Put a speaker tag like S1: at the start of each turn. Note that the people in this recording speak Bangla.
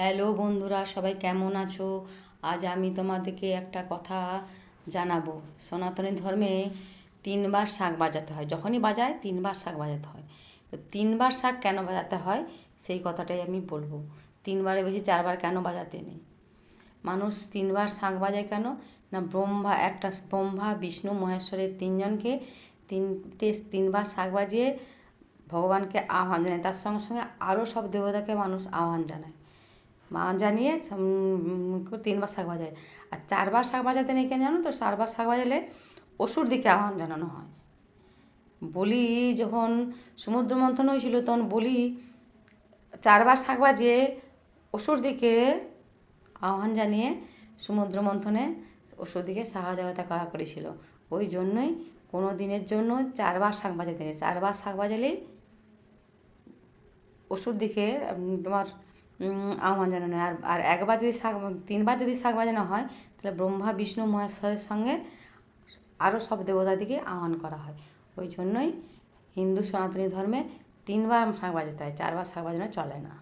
S1: হ্যালো বন্ধুরা, সবাই কেমন আছো? আজ আমি তোমাদেরকে একটা কথা জানাব। সনাতনী ধর্মে তিনবার শাক বাজাতে হয়। যখনই বাজায়, তিনবার শাক বাজাতে হয়। তো তিনবার শাক কেন বাজাতে হয়, সেই কথাটাই আমি বলব। তিনবারে বেশি চারবার কেন বাজাতে নেই? মানুষ তিনবার শাক বাজায় কেন? না ব্রহ্মা, একটা ব্রহ্মা, বিষ্ণু, মহেশ্বরের তিনজনকে তিনটে তিনবার শাক বাজিয়ে ভগবানকে আহ্বান জানায়। তার সঙ্গে সঙ্গে আরও সব দেবতাকে মানুষ আহ্বান জানায়। জানিয়ে তিনবার শাক বাজায় আর চারবার শাক বাজাতে নেই কেন জানো তো? চারবার শাক বাজালে অসুর দিকে আহ্বান জানানো হয়। বলি যখন সমুদ্র মন্থন হয়েছিল তখন বলি, চারবার শাক বাজিয়ে অসুর দিকে আহ্বান জানিয়ে সমুদ্র মন্থনে অসুর দিকে সহযোগিতা করা করেছিল। ওই জন্যই কোনো দিনের জন্য চারবার শাক বাজাতে নেই। চারবার শাক বাজালেই অসুর দিকে তোমার আহ্বান জানানো হয়। আর আর একবার যদি শাক তিনবার যদি শাক বাজানো হয়, তাহলে ব্রহ্মা, বিষ্ণু, মহেশ্বরের সঙ্গে আরও সব দেবতাদিকে আহ্বান করা হয় ওই জন্যই হিন্দু সনাতনী ধর্মে তিনবার শাক বাজাতে হয়, চারবার শাক বাজানো চলে না